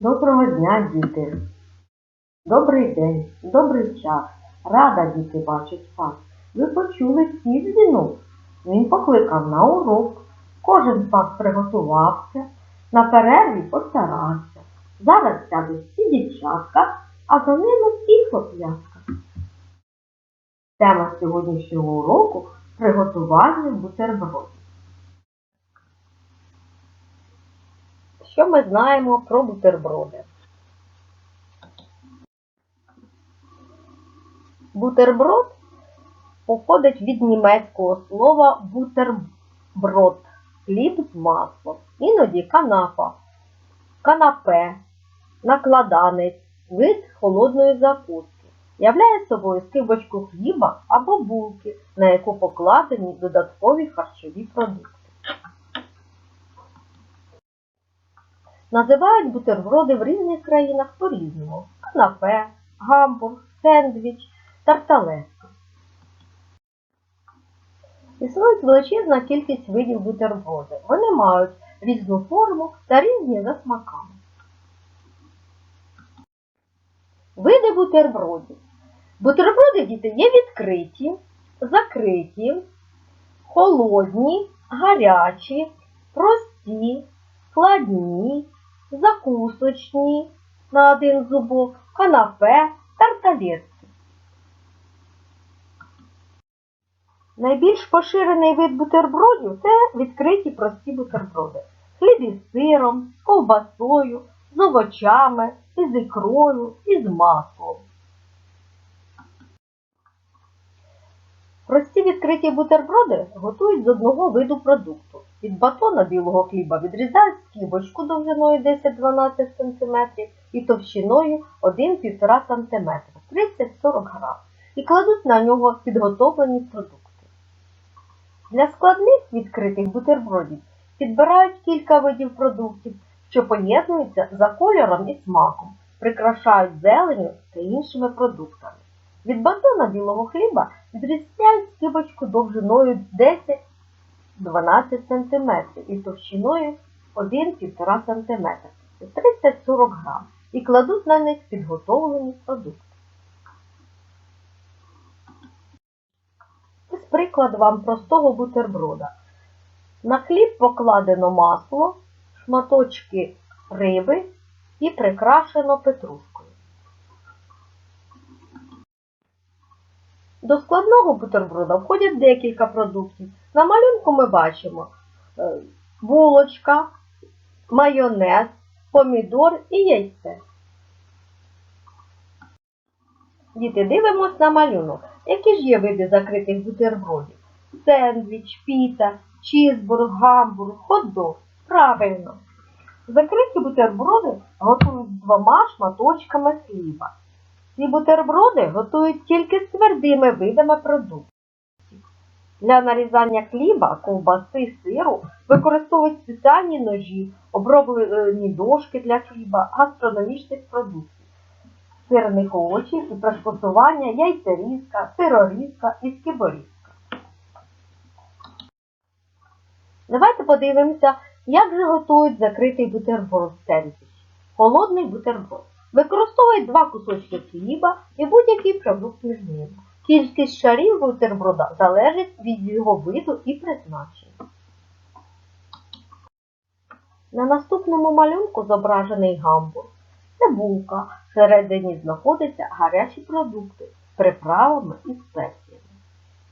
Доброго дня, діти! Добрий день, добрий час. Рада діти бачить вас. Ви почули всі дзвінок. Він покликав на урок. Кожен з вас приготувався, на перерві постарався. Зараз сядуть всі дівчатка, а за ними і хлоп'ятка. Тема сьогоднішнього уроку приготування бутербродів. Що ми знаємо про бутерброди? Бутерброд походить від німецького слова бутерброд, хліб з маслом, іноді канапа, канапе, накладанець, вид холодної закуски. Являє собою скибочку хліба або булки, на яку покладені додаткові харчові продукти. Називають бутерброди в різних країнах по-різному. Канапе, гамбург, сендвіч, тарталетка. Існує величезна кількість видів бутерброди. Вони мають різну форму та різні за смаками. Види бутербродів. Бутерброди діти є відкриті, закриті, холодні, гарячі, прості, складні, закусочні на один зубок, канапе, тарталетки. Найбільш поширений вид бутербродів це відкриті прості бутерброди. Хліб із сиром, з ковбасою, з овочами, із ікрою, із маслом. Прості відкриті бутерброди готують з одного виду продукту. Від батона білого хліба відрізають скибочку довжиною 10-12 см і товщиною 1-1,5 см 30-40 г і кладуть на нього підготовлені продукти. Для складних відкритих бутербродів підбирають кілька видів продуктів, що поєднуються за кольором і смаком, прикрашають зеленю та іншими продуктами. Від батона білого хліба відрізняють скибочку довжиною 10-12 см і товщиною 1-1,5 см 30-40 г і кладуть на них підготовлені продукти. Ось приклад вам простого бутерброда. На хліб покладено масло, шматочки риби і прикрашено петрушкою. До складного бутерброда входять декілька продуктів. На малюнку ми бачимо е, булочка, майонез, помідор і яйце. Діти, дивимось на малюнок. Які ж є види закритих бутербродів? Сендвіч, піца, чізбург, гамбург, хот-дог. Правильно. Закриті бутерброди готують з двома шматочками хліба. Ці бутерброди готують тільки з твердими видами продуктів. Для нарізання хліба, ковбаси, сиру використовують спеціальні ножі, оброблені дошки для хліба, гастрономічних продуктів, сирних овочів і приспосування, яйцерізка, сирорізка і скиборізка. Давайте подивимося, як же готують закритий бутерброд сендвіч. Холодний бутерброд. Використовують два кусочки хліба і будь-який продукт між ними. Кількість шарів бутерброда залежить від його виду і призначення. На наступному малюнку зображений гамбург. Це булка. Всередині знаходяться гарячі продукти з приправами і спеціями.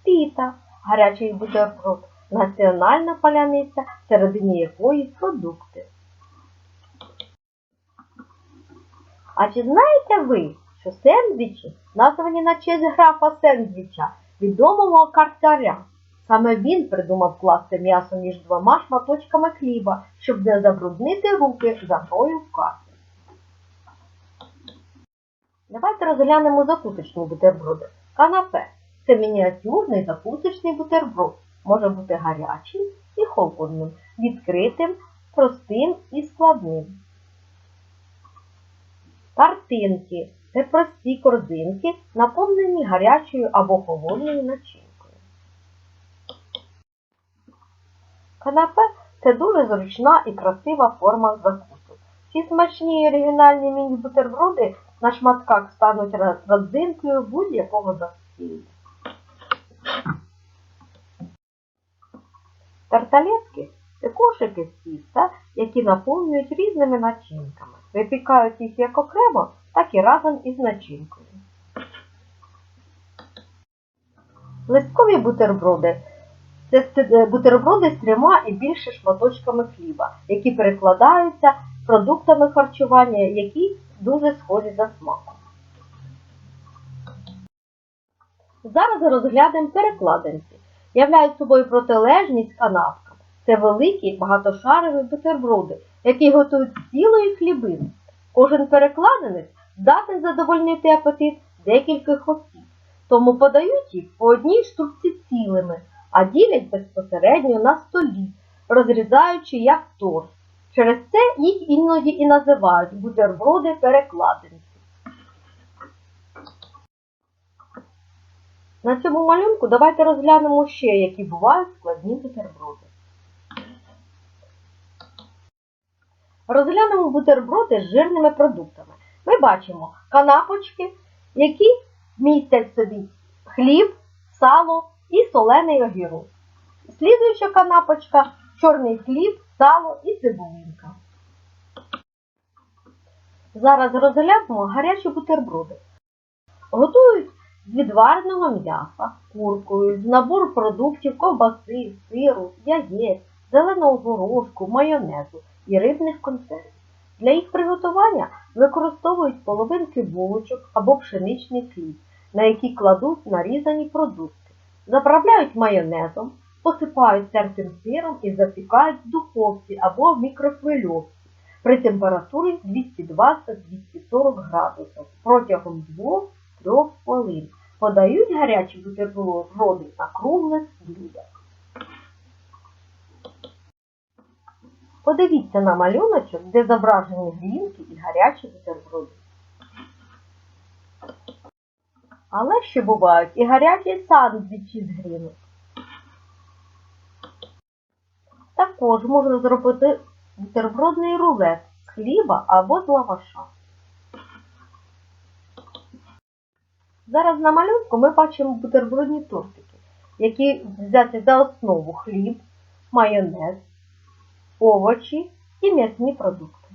Піта гарячий бутерброд. Національна паляниця, всередині якої продукти. А чи знаєте ви, що сендвічі названі на честь графа сендвіча, відомого картаря? Саме він придумав класти м'ясо між двома шматочками хліба, щоб не забруднити руки за грою в карти. Давайте розглянемо закусочні бутерброди. Канапе це мініатюрний закусочний бутерброд. Може бути гарячим і холодним, відкритим, простим і складним. Тартинки це прості корзинки, наповнені гарячою або холодною начинкою. Канапе це дуже зручна і красива форма закусок. Ці смачні і оригінальні міні-бутерброди на шматках стануть родзинкою будь-якого застілля. Тарталетки це кошики з тіста, які наповнюють різними начинками. Випікають їх як окремо, так і разом із начинкою. Листкові бутерброди це е, бутерброди з трьома і більше шматочками хліба, які перекладаються продуктами харчування, які дуже схожі за смаком. Зараз розглянемо перекладинці. Являють собою протилежність канапкам. Це великі багатошарові бутерброди, які готують цілої хлібини. Кожен перекладинець здатний задовольнити апетит декількох осіб, тому подають їх по одній штуці цілими, а ділять безпосередньо на столі, розрізаючи як торт. Через це їх іноді і називають бутерброди перекладинці. На цьому малюнку давайте розглянемо ще, які бувають складні бутерброди. Розглянемо бутерброди з жирними продуктами. Ми бачимо канапочки, які містять в собі хліб, сало і солений огірок. Слідуюча канапочка чорний хліб, сало і цибулинка. Зараз розглянемо гарячі бутерброди. Готують з відвареного м'яса, куркою, з набору продуктів ковбаси, сиру, яєць, зеленого горошку, майонезу і рибних консервів. Для їх приготування використовують половинки булочок або пшеничний хліб, на які кладуть нарізані продукти, заправляють майонезом, посипають тертим сиром і запікають в духовці або в мікрохвильовці при температурі 220-240 градусів протягом 2-3 хвилин. Подають гарячі бутерброди на круглих блюдах. Подивіться на малюночок, де зображені грінки і гарячі бутерброди. Але ще бувають і гарячі сандвічі з грінок. Також можна зробити бутербродний рулет з хліба або з лаваша. Зараз на малюнку ми бачимо бутербродні тортики, які взяті за основу хліб, майонез, овочі і м'ясні продукти.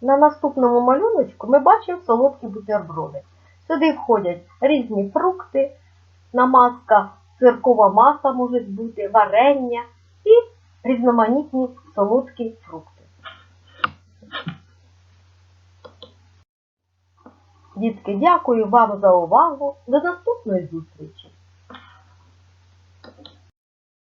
На наступному малюночку ми бачимо солодкі бутерброди. Сюди входять різні фрукти, намазка, сиркова маса може бути, варення і різноманітні солодкі фрукти. Дітки, дякую вам за увагу. До наступної зустрічі!